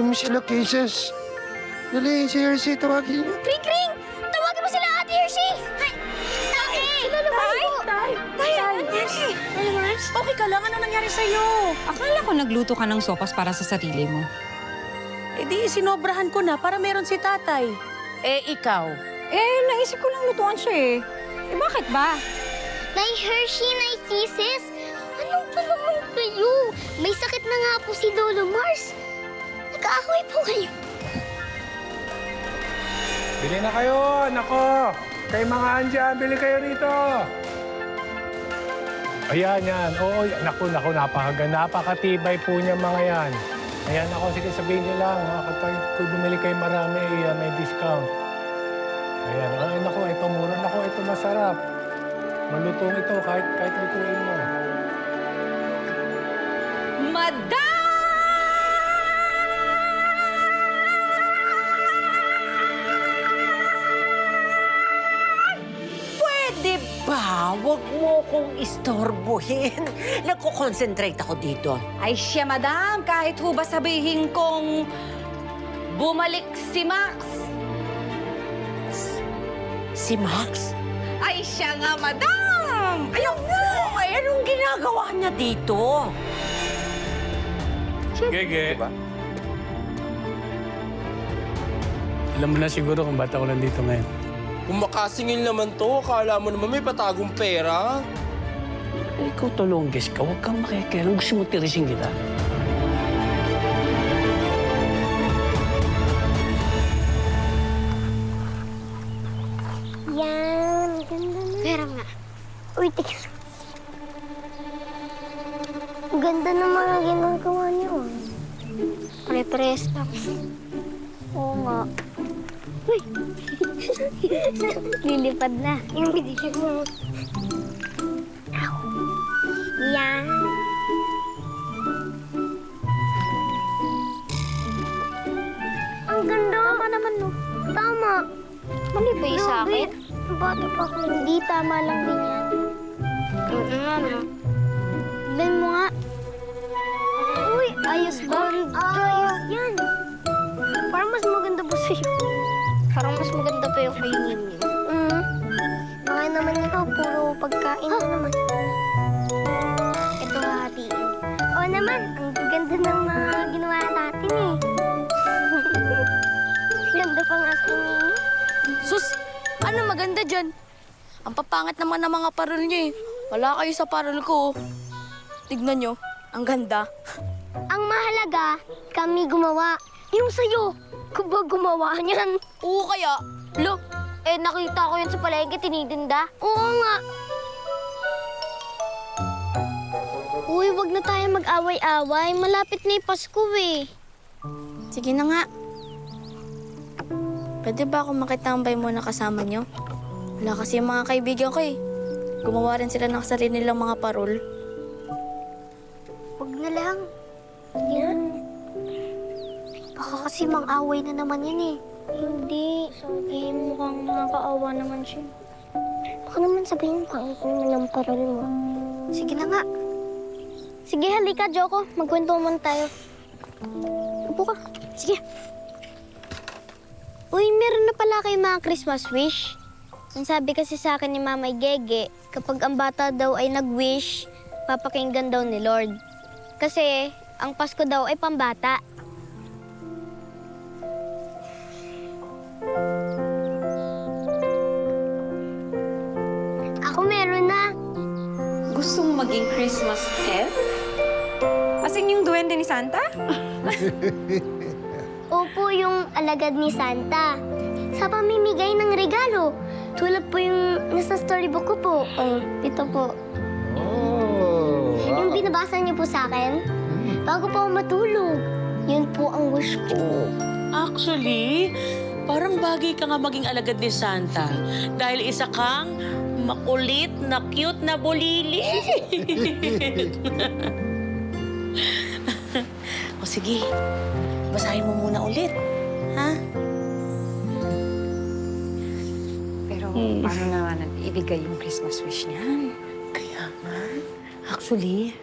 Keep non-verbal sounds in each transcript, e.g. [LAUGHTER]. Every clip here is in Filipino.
Tawagin mo sila, Kisses. Dali, si Hershey, tawagin niyo. Kring Kring! Tawagin mo sila, Ate Hershey! Ay! Tay! Sila po! Tay! Tay! Ano, Mars? Okay ka lang? Ano nangyari sa'yo? Akala ko nagluto ka ng sopas para sa sarili mo. Eh di, sinobrahan ko na para meron si tatay. Eh, ikaw? Eh, naisip ko lang lutuan siya eh. Eh, bakit ba? Nay Hershey, Nay Kisses! Anong ba naman kayo? May sakit na nga po si Lolo Mars. Nag-aaway po kayo. Bili na kayo, nako. Kay mga andyan, bili kayo rito. Ayan, yan. Oo, naku, naku, napakaganda. Napakatibay po niya mga yan. Ayan, ako, sige, sabihin niyo lang. ha, Kapag kung bumili kayo marami, eh, may discount. Ayan, ay, naku, ito mura. Naku, ito masarap. Malutong ito, kahit, kahit lutuin mo. Madam! Kong istorbohin. [LAUGHS] Nagko-concentrate ako dito. Ay siya, madam. Kahit ho ba sabihin kong bumalik si Max. Si Max? Ay siya nga, madam! Ayaw mo! Ay, anong ginagawa niya dito? Gege. Alam mo na siguro kung ba't ako nandito ngayon. Kung makasingil naman to, akala mo naman may patagong pera. Eh, ikaw tolongges ka, huwag kang makikialam. Gusto mo tirisin kita. Lilipad na. Yung binili mo. Ganda pa nga kay Ninyo. Sus, ano maganda dyan? Ang papangit naman ng mga parol niyo eh. Wala kayo sa parol ko. oh. Tignan nyo, ang ganda. [LAUGHS] Ang mahalaga, kami gumawa. Yung sa'yo, kung ba gumawa niyan? Oo kaya, Lo, eh nakita ko yan sa palengke, tinitinda. Oo nga. Uy, wag na tayo mag-away-away. Malapit na yung Pasko eh. sige na nga. Pwede ba ako makitambay muna kasama nyo? Wala kasi yung mga kaibigan ko eh. Gumawa rin sila ng sarili nilang mga parol. Wag na lang. Yan. Baka kasi mang-away na naman yan eh. Hindi. Eh, mukhang nakakaawa naman siya. Baka naman sabihin, pangit naman ang parol mo. Sige na nga. Sige, halika, Joko. Magkwento muna tayo. Upo ka. Sige. Uy, meron na pala kayo mga Christmas wish. Ang sabi kasi sa akin ni Mamay Gege, kapag ang bata daw ay nag-wish, papakinggan daw ni Lord. Kasi ang Pasko daw ay pambata. Ako meron na. Gusto mo maging Christmas elf? Asin yung duwende ni Santa? [LAUGHS] Opo yung alagad ni Santa. Sa pamimigay ng regalo. Tulad po yung nasa storybook ko po. Oh, ito po. Oh, Yung binabasa niyo po sa akin. Bago po ako matulog. Yun po ang wish ko. Actually, parang bagay ka nga maging alagad ni Santa. Dahil isa kang makulit na cute na bulili. [LAUGHS] [LAUGHS] o sige, basahin mo muna ulit. Ha? Pero paano naman ibigay yung Christmas wish niyan? Kaya nga. Actually,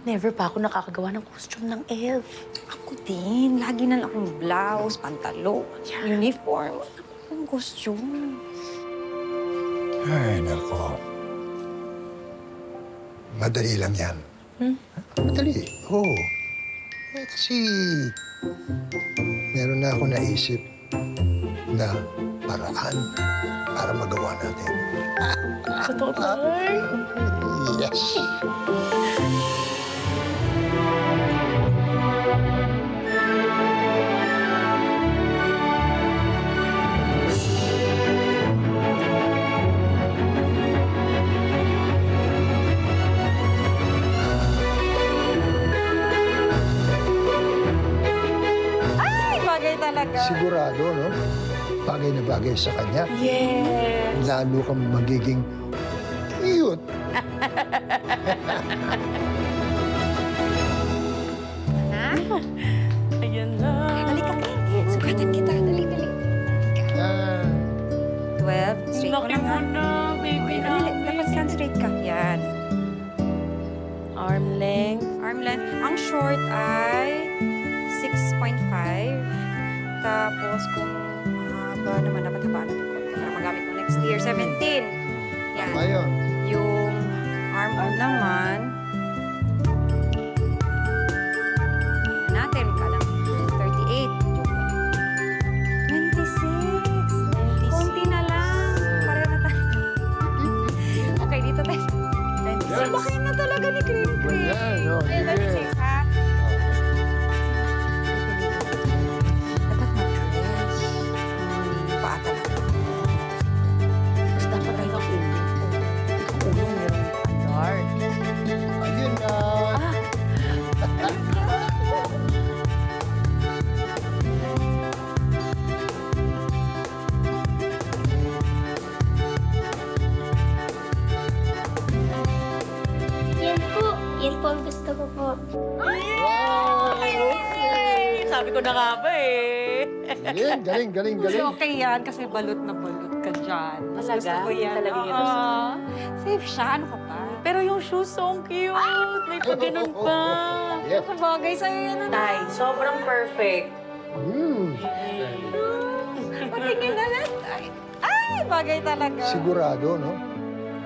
Never pa ako nakakagawa ng costume ng elf. Ako din. Lagi na lang akong blouse, pantalo, uniform. Ang costume. Ay, nako. Madali lang yan. Madali, oo. Eh, kasi meron na ako naisip na paraan para magawa natin. [LAUGHS] Totoo tayo. Yes. Talaga. Sigurado, no? Bagay na bagay sa kanya. Yes. Lalo kang magiging cute. Ayan na. Halika, Ken. Sukatan kita. Dali, dali. Yan. 12. Straight mo Laki lang, mo ha? na, baby Ay, na. dali. Dapat stand straight ka. Yan. Arm length. Arm length. Ang short ay 6.5. Tapos kung mahaba naman, dapat habaan natin konti para magamit mo next year. 17. Yan. Ayun. Yung arm arm naman, Galing, galing, galing, galing. Okay yan kasi balot na balot ka dyan. Mas Talaga? Gusto ko yan. Talaga yan. Oo. Safe siya. Ano ka pa? Pero yung shoes so cute. May [LAUGHS] pa ganun pa. Yes. Sabagay sa'yo yan. Ano? Tay, sobrang perfect. Hmm. Patingin na lang. Ay, ay, bagay talaga. Sigurado, no?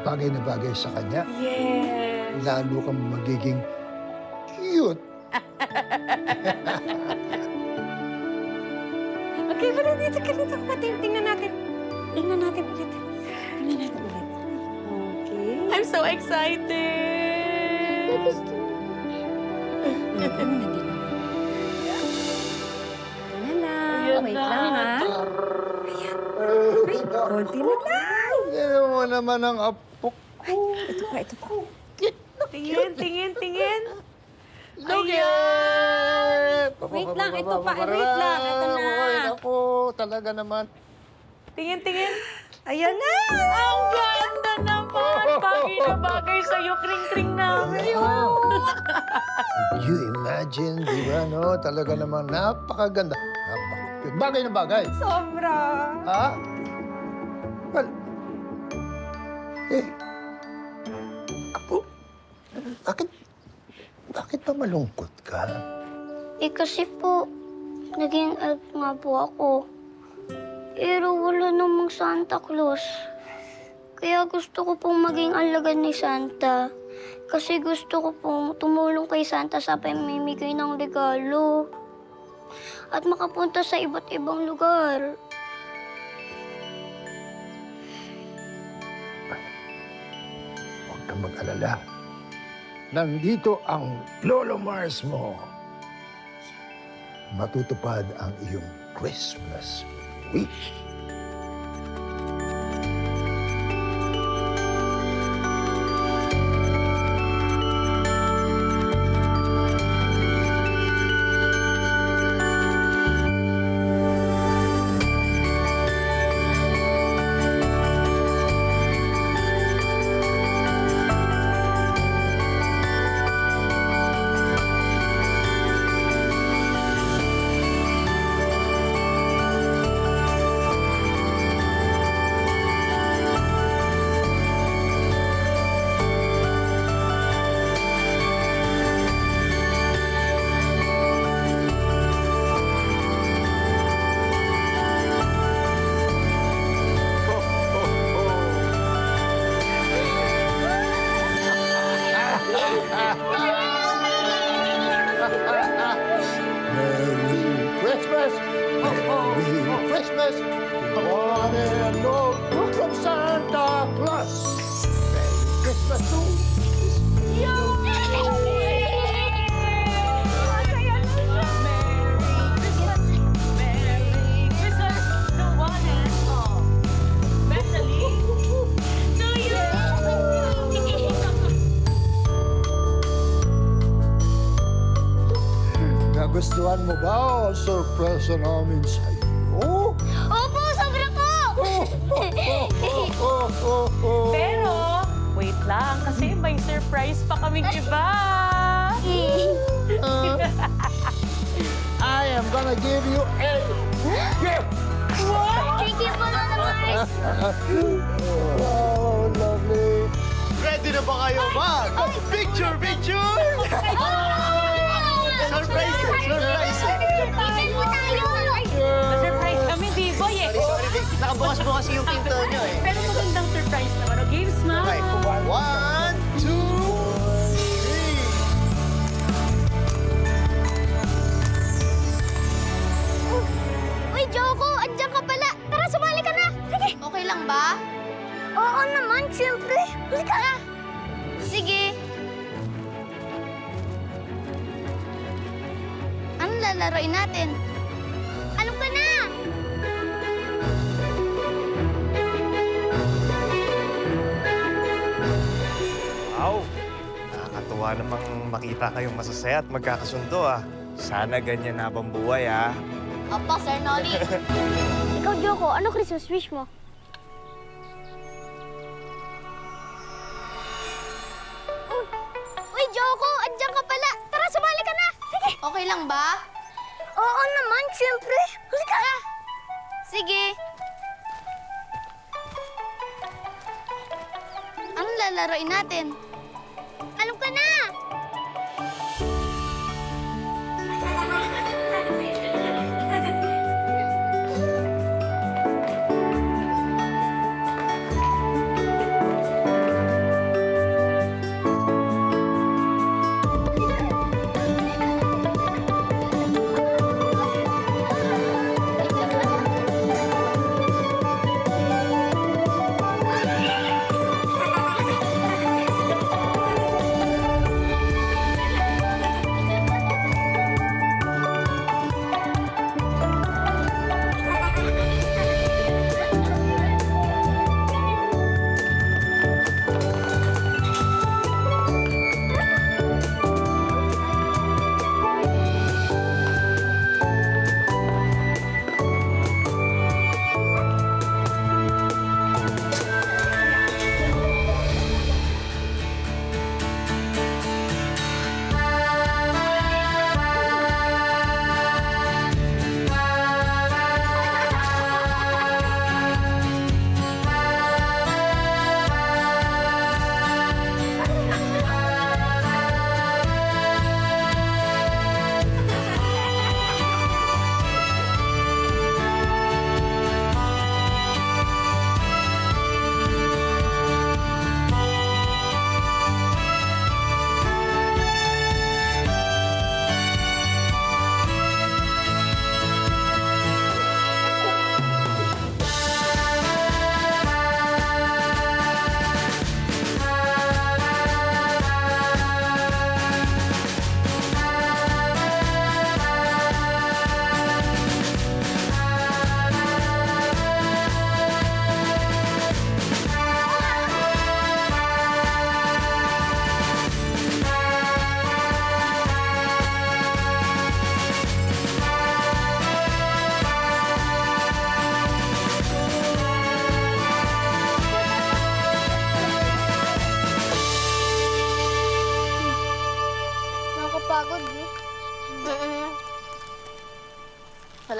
Bagay na bagay sa kanya. Yes. Lalo kang magiging cute. [LAUGHS] Okay, wala dito ka dito. Pating, tingnan natin. Tingnan natin ulit. Tingnan natin ulit. Okay. I'm so excited. Tingnan natin. Tingnan na. Ayan Wait na. lang ha. Ay, konti na lang. Yan mo naman ang apo. Ay, ito pa, ito pa. Tingin, tingin, tingin. Look at! Wait lang, ito pa. Wait lang. Ito na. Ako, talaga naman. Tingin, tingin. Ayan na. Ang ganda naman. [LAUGHS] Bagay na bagay sa'yo. Kring-kring namin. [LAUGHS] You imagine, di ba, no? Talaga namang napakaganda. Napaka Bagay na bagay. Sobra. Ha? Well, eh, apo, bakit, bakit pa malungkot ka? Eh kasi po, naging elf nga po ako. Pero wala namang Santa Claus. Kaya gusto ko pong maging alagad ni Santa. Kasi gusto ko pong tumulong kay Santa sa pamimigay ng regalo. At makapunta sa iba't ibang lugar. Huwag kang mag-alala. Nandito ang Lolo Mars mo. Matutupad ang iyong Christmas wish. Sorpresa namin sa'yo? Opo, sobra po! [LAUGHS] Pero, wait lang, kasi may surprise pa kaming iba. [LAUGHS] I am gonna give you a gift! Thank you po, Lola Mars! Oh, lovely. Ready na ba kayo mag? Picture, picture! Surprise! Surprise! Surprise po tayo! Surprise kami, B-Boy eh. Sorry, Vic. Nakabukas po kasi yung pinto nyo eh. Pero magandang surprise naman. O, Games, ma. Okay. One, two, three. Uy, Joko! Andiyan ka pala! Tara, sumali ka na! Sige! Okay lang ba? Oo naman, siyempre. Halika na! Lalaroin natin? Alam ka na! Wow! Nakakatuwa namang makita kayong masasaya at magkakasundo ah. Sana ganyan habang buhay ah. Opo, Sir Nolly. [LAUGHS] Ikaw, Joko, ano Christmas wish mo? Lalaroin natin?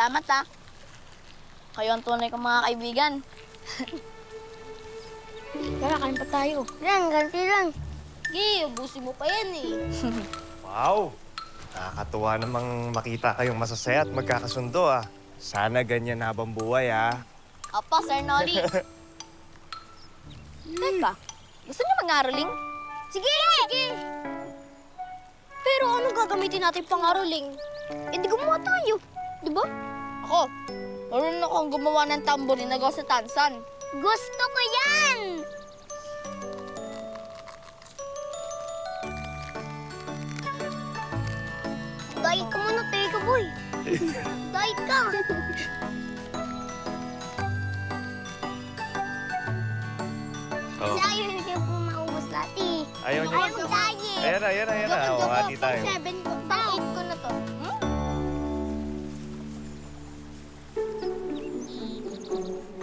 Salamat ah. Kayo ang tunay kong mga kaibigan. [LAUGHS] Tara, kain pa tayo. Lang, ganti lang. Sige, ubusin mo pa yan eh. [LAUGHS] Wow! Nakakatuwa namang makita kayong masasaya at magkakasundo ah. Sana ganyan habang buhay ah. Opo, Sir Nolly. [LAUGHS] Teka, gusto niyo mag-aroling? Sige, sige. Pero anong gagamitin natin pang aroling? Eh, di gumawa tayo. Di ba? Ako, Marunong akong gumawa ng tamborin na gawa sa tansan. Gusto ko yan! Diet ka muna, Teka Boy. [LAUGHS] Diet ka. Oh. Kasi ayaw niya po maubos lahat eh. Ayaw niya? Ayaw diet. Ayan na, ayan na, ayan na. O, joke. hati tayo. Pang seven ko, pang Uy,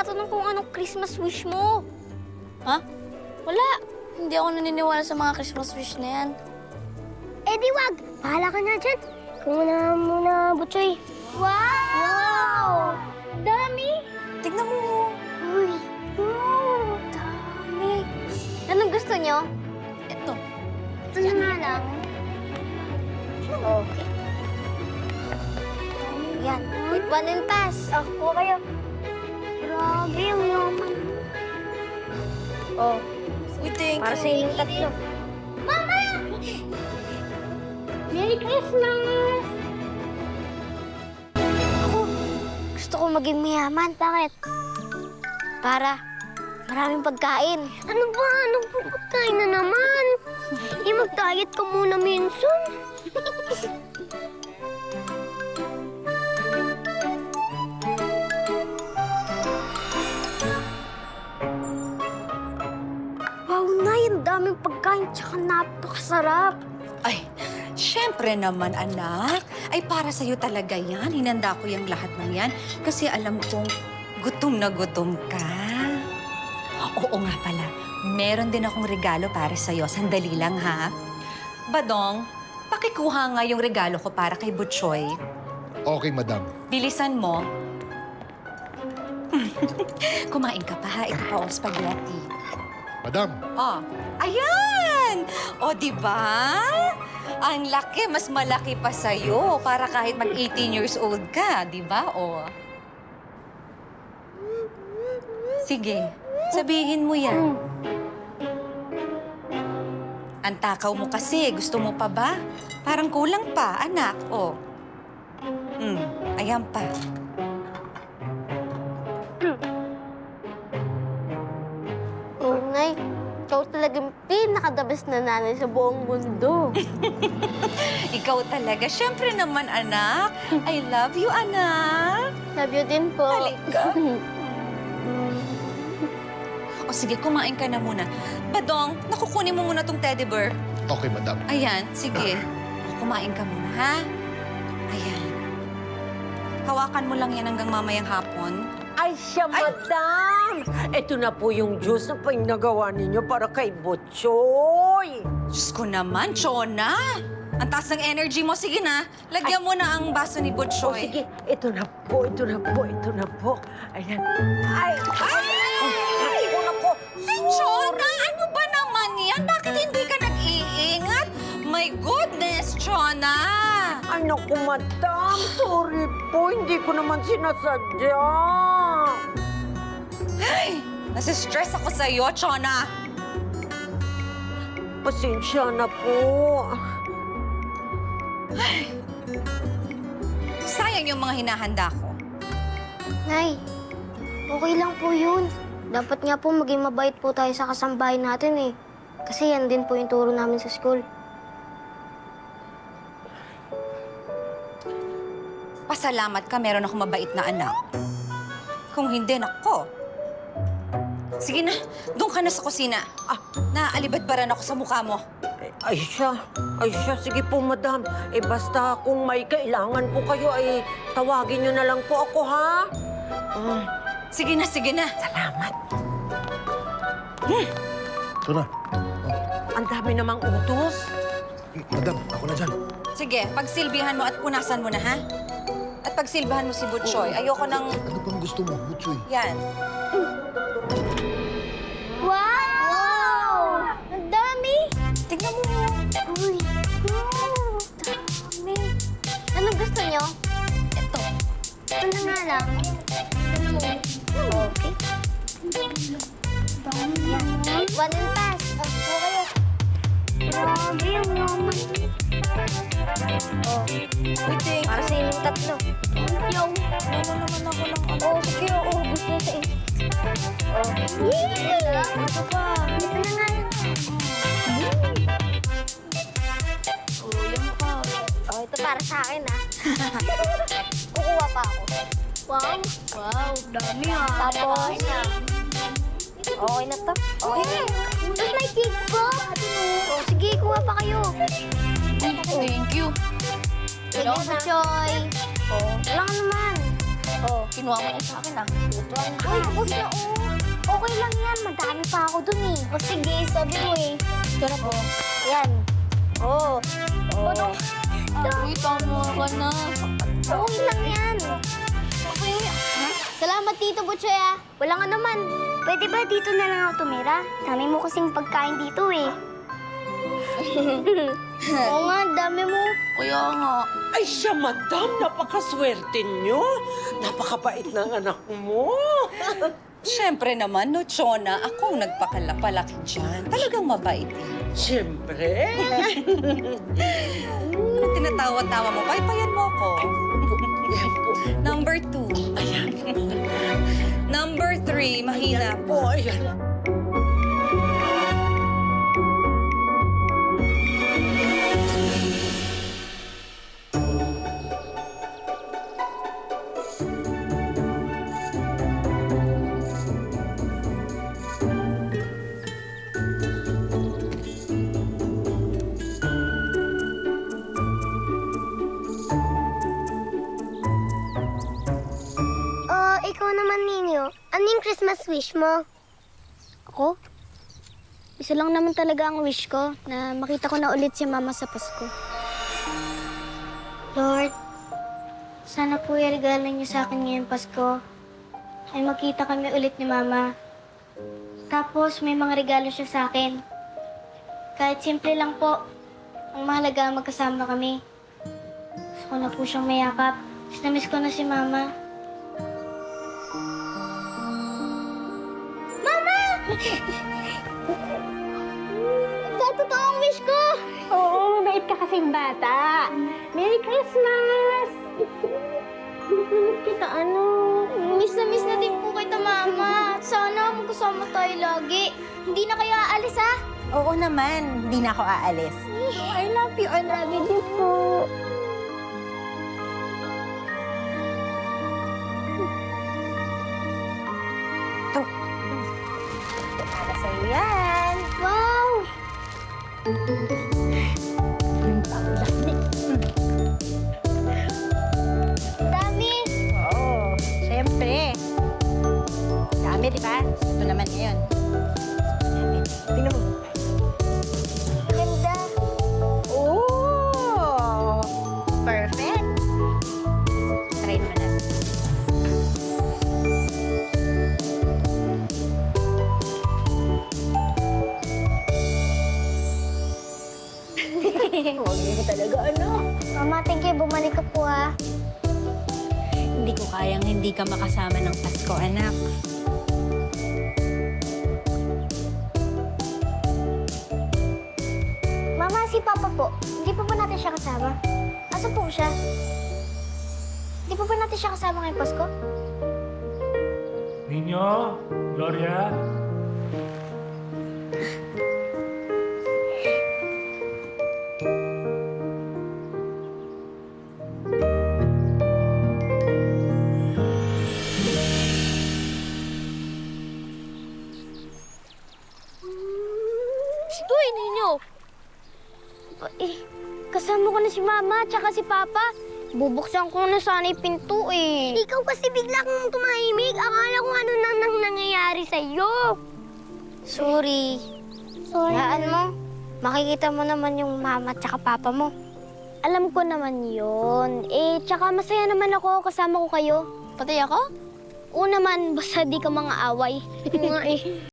tinatanong kung anong Christmas wish mo. Ha? Wala. Hindi ako naniniwala sa mga Christmas wish na yan. Eh di wag! Bahala ka na dyan. Ikaw muna muna, Butchoy. Wow! Dami! Tignan mo. Uy! Wow! Dami! Anong gusto nyo? Ito. Ito na nga lang. Okay. Yan. With one and pass. Ako kayo. Yaman. Oh, Uy, thank para sa inyong tatlo. Mama! Merry Christmas! Ako, gusto ko maging mayaman. Bakit? Para maraming pagkain. Ano ba? Anong pagkain na naman? [LAUGHS] Eh, mag-diet ka muna minsan. [LAUGHS] daming pagkain tsaka napakasarap. Ay, syempre naman, anak. Ay, para sa'yo talaga yan. Hinanda ko yung lahat ng yan. Kasi alam kong gutom na gutom ka. Oo nga pala. Meron din akong regalo para sa'yo. Sandali lang, ha? Badong, pakikuha nga yung regalo ko para kay Butchoy. Okay, madam. Bilisan mo. [LAUGHS] Kumain ka pa, ha? Ito pa ang spaghetti. Madam, Oh, ayan! O, di ba? Ang laki, mas malaki pa sa'yo para kahit mag-18 years old ka, di ba? O. Sige, sabihin mo yan. Ang takaw mo kasi, gusto mo pa ba? Parang kulang pa, anak. O. Hmm, ayan pa. Ikaw talagang pinakadabas na nanay sa buong mundo. [LAUGHS] Ikaw talaga. Siyempre naman, anak. I love you, anak. Love you din po. Halika. [LAUGHS] O sige, kumain ka na muna. Badong, nakukunin mo muna tong teddy bear. okay, madam. Ayan, sige. O, kumain ka muna, ha? Ayan. Hawakan mo lang yan hanggang mamayang hapon. Ay, siya, madam! Ito na po yung juice na pinagawa ninyo para kay Butchoy. Diyos ko naman, Chona! Ang taas ng energy mo. Sige na, lagyan mo na ang baso ni O Butchoy. sige, ito na po, ito na po, ito na po. Ayan. Ay! Ay! Ay! Naku, madam. Sorry po, hindi ko naman sinasadya. Ay, nasistress ako sa'yo, Chona. Pasensya na po. Sayang yung mga hinahanda ko. Nay, okay lang po yun. Dapat nga po maging mabait po tayo sa kasambahay natin eh. Kasi yan din po yung turo namin sa school. Pasalamat ka, meron akong mabait na anak. Kung hindi, nako. Sige na, doon ka na sa kusina. Ah, naaalibad pa rin ako sa mukha mo. Ay siya, ay siya, sige po madam. Eh basta kung may kailangan po kayo, ay tawagin niyo na lang po ako, ha? Ah, Sige na, sige na. salamat. Ito na. Ang dami namang utos. Madam, ako na dyan. Sige, pagsilbihan mo at punasan mo na, ha? Pagsilbahan mo si Butchoy. Ayoko ng... Ano pang gusto mo, Butchoy? Yan. Wow! Ang dami! Tignan mo. Uy, wow! Dami. Anong gusto nyo? Ito. Na nga lang. Ano mo? Okay. Dami yan. One and pass. Wow. Wow, dami ha. Tapos, okay na to. Okay. Tapos may cake ko. Oh, sige, kuha pa kayo. Thank you. Sige, Choy. Oh, wala ka naman. Oh, Kinuha mo na sa akin ah. Uy, tapos na, oh. Okay lang yan. Madami pa ako dun, eh. O sige, sabi mo, eh. Na po. Yan. Oh. Oh. Uy, tama ka na. Okay Tito Butchoy, ah. Wala nga naman. Pwede ba dito na lang ako tumira? Dami mo kasing pagkain dito, eh. [LAUGHS] Oo nga, dami mo. Kaya nga. Ay siya, madam, napakaswerte nyo. Napakabait ng anak mo. [LAUGHS] Siyempre naman, no, Chona, ako ang nagpakalapalaki dyan. Talagang mabait eh. Siyempre. [LAUGHS] Ano tinatawa-tawa mo? Paypayan mo ako. Number two. Ayan. [LAUGHS] Number three, mahina Po, po. ayan. Yung Christmas wish mo? Ako? Isa lang naman talaga ang wish ko, na makita ko na ulit si Mama sa Pasko. Lord, sana po yung regalo niyo sa akin ngayong Pasko ay makita kami ulit ni Mama. Tapos may mga regalo siya sa akin. Kahit simple lang po, ang mahalaga magkasama kami. Gusto ko na po siyang mayakap. Tapos na-miss ko na si Mama. Ito ang totoong wish ko! Oo, mabait ka kasing bata. Merry Christmas! Miss kita ano? Miss na miss na din po kita, Mama. Sana magkasama tayo lagi. Hindi na kayo aalis, ha? Oo naman, hindi na ako aalis. I love you. I love you po. Hindi ka makasama ng Pasko, anak. Mama, si Papa po. Hindi pa ba natin siya kasama? Asan po siya? Hindi pa ba natin siya kasama ngayong Pasko? Ninyo, Gloria, si Mama at si Papa. Bubuksan ko na sana yung pinto eh. Ikaw kasi bigla kang tumahimik. Akala ko ano nang, nang nangyayari sa'yo. Sorry. Sorry. Hayaan mo. makikita mo naman yung mama at papa mo. Alam ko naman yun. Eh, tsaka masaya naman ako kasama ko kayo. Pati ako? Oo naman, basta di ka mga away. [LAUGHS] Nga eh.